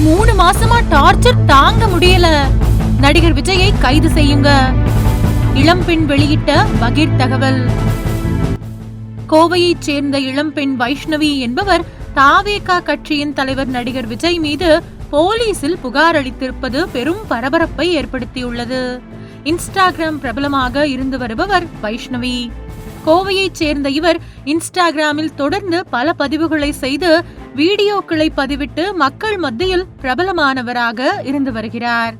மூணு மாசமா டார்ச்சர் தாங்க முடியல. நடிகர் விஜயை கைது செய்யுங்க. இளம்பெண் வெளியிட்ட பகீர் தகவல். கோவையைச் சேர்ந்த இளம்பெண் வைஷ்ணவி என்பவர் தாவேகா கட்சியின் தலைவர் நடிகர் விஜய் மீது போலீசில் புகார் அளித்திருப்பது பெரும் பரபரப்பை ஏற்படுத்தியுள்ளது. இன்ஸ்டாகிராம் பிரபலமாக இருந்து வருபவர் வைஷ்ணவி. கோவையைச் சேர்ந்த இவர் இன்ஸ்டாகிராமில் தொடர்ந்து பல பதிவுகளை செய்து வீடியோக்களை பதிவிட்டு மக்கள் மத்தியில் பிரபலமானவராக இருந்து வருகிறார்.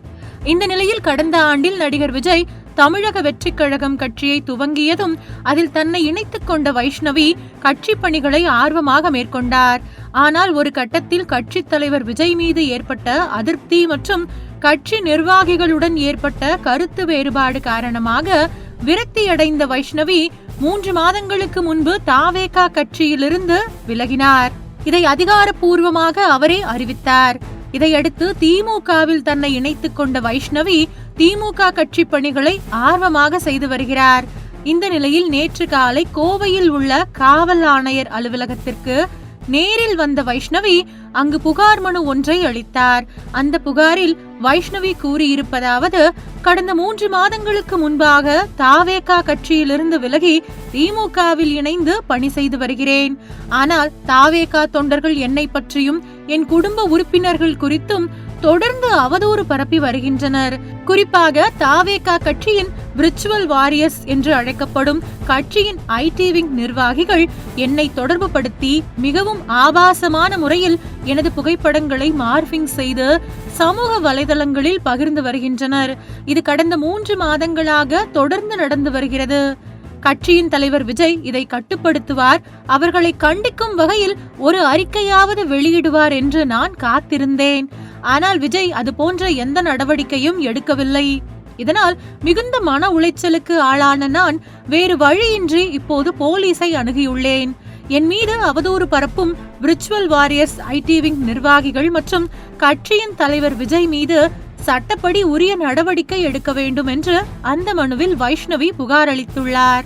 இந்த நிலையில் கடந்த ஆண்டில் நடிகர் விஜய் தமிழக வெற்றி கழகம் கட்சியை துவங்கியதும் அதில் தன்னை இணைத்துக் கொண்ட வைஷ்ணவி கட்சி பணிகளை ஆர்வமாக மேற்கொண்டார். ஆனால் ஒரு கட்டத்தில் கட்சி தலைவர் விஜய் மீது ஏற்பட்ட அதிருப்தி மற்றும் கட்சி நிர்வாகிகளுடன் ஏற்பட்ட கருத்து வேறுபாடு காரணமாக விரக்தியடைந்த வைஷ்ணவி மூன்று மாதங்களுக்கு முன்பு தாவேகா கட்சியிலிருந்து விலகினார். இதை அதிகாரப்பூர்வமாக அவரே அறிவித்தார். இதையடுத்து திமுகவில் தன்னை இணைத்துக் கொண்ட வைஷ்ணவி திமுக கட்சி பணிகளை ஆர்வமாக செய்து வருகிறார். இந்த நிலையில் நேற்று காலை கோவையில் உள்ள காவல் ஆணையர் அலுவலகத்திற்கு நேரில் வந்த வைஷ்ணவி அங்கு புகார் மனு ஒன்றை அளித்தார். அந்த புகாரில் வைஷ்ணவி கூறியிருப்பதாவது கடந்த மூன்று மாதங்களுக்கு முன்பாக தாவேகா கட்சியிலிருந்து விலகி திமுகவில் இணைந்து பணி செய்து வருகிறேன். ஆனால் தாவேகா தொண்டர்கள் என்னை பற்றியும் என் குடும்ப உறுப்பினர்கள் குறித்தும் தொடர்ந்து அவதூறு பரப்பி வருகின்றனர். குறிப்பாக தாவேகா கட்சியின் விர்ச்சுவல் வாரியர்ஸ் என்று அழைக்கப்படும் கட்சியின் ஐடி விங் நிர்வாகிகள் என்னை தொடர்பு படுத்தி மிகவும் ஆபாசமான முறையில் எனது புகைப்படங்களை மார்பிங் செய்து சமூக வலைதளங்களில் பகிர்ந்து வருகின்றனர். இது கடந்த மூன்று மாதங்களாக தொடர்ந்து நடந்து வருகிறது. கட்சியின் தலைவர் விஜய் இதை கட்டுப்படுத்துவார். அவர்களை கண்டிக்கும் வகையில் ஒரு அறிக்கையாவது வெளியிடுவார் என்று நான் காத்திருந்தேன். ஆனால் விஜய் அது போன்ற எந்த நடவடிக்கையும் எடுக்கவில்லை. இதனால் மிகுந்த மன உளைச்சலுக்கு ஆளான நான் வேறு வழியின்றி இப்போது போலீஸை அணுகியுள்ளேன். என் மீது அவதூறு பரப்பும் விர்ச்சுவல் வாரியர்ஸ் ஐடிவிங் நிர்வாகிகள் மற்றும் கட்சியின் தலைவர் விஜய் மீது சட்டப்படி உரிய நடவடிக்கை எடுக்க வேண்டும் என்று அந்த மனுவில் வைஷ்ணவி புகார் அளித்துள்ளார்.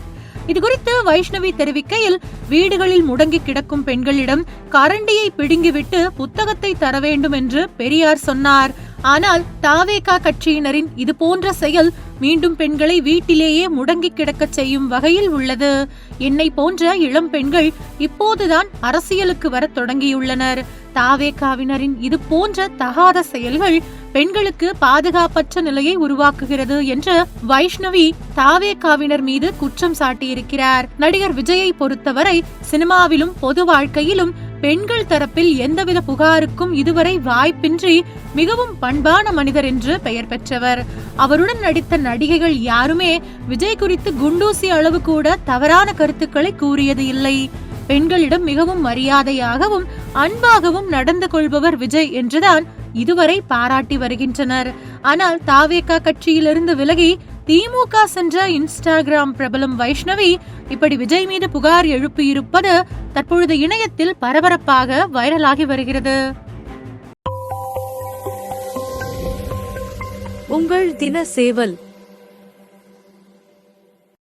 இதுகுறித்து வைஷ்ணவி தெரிவிக்கையில் வீடுகளில் முடங்கி கிடக்கும் பெண்களிடம் கரண்டியை பிடுங்கிவிட்டு புத்தகத்தை தர வேண்டும் என்று பெரியார் சொன்னார். ஆனால் தாவேகா கட்சியினரின் இது போன்ற செயல் மீண்டும் பெண்களை வீட்டிலேயே முடங்கி கிடக்கச் செய்யும் வகையில் உள்ளது. என்னை போன்ற இளம் பெண்கள் இப்போதுதான் அரசியலுக்கு வரத் தொடங்கியுள்ளனர். தாவேகாவினரின் இது போன்ற தகாத செயல்கள் பெண்களுக்கு பாதுகாப்பற்ற நிலையை உருவாக்குகிறது என்று வைஷ்ணவி தாவேகாவினர் மீது குற்றம் சாட்டியிருக்கிறார். நடிகர் விஜயை பொறுத்தவரை சினிமாவிலும் பொது வாழ்க்கையிலும் பெண்கள் தரப்பில் எந்தவித புகாருக்கும் இதுவரை வாய்ப்பின்றி மிகவும் பண்பான மனிதர் என்று பெயர் பெற்றவர். அவருடன் நடித்த நடிகைகள் யாருமே விஜய் குறித்து குண்டூசி அளவு கூட தவறான கருத்துக்களை கூறியது இல்லை. பெண்களிடம் மிகவும் மரியாதையாகவும் அன்பாகவும் நடந்து கொள்பவர் விஜய் என்றுதான் இதுவரை பாராட்டி வருகின்றனர். ஆனால் தாவேகா கட்சியிலிருந்து விலகி திமுக சென்ற இன்ஸ்டாகிராம் பிரபலம் வைஷ்ணவி இப்படி விஜய் மீது புகார் எழுப்பியிருப்பது தற்பொழுது இணையத்தில் பரபரப்பாக வைரலாகி வருகிறது. உங்கள் தின சேவல்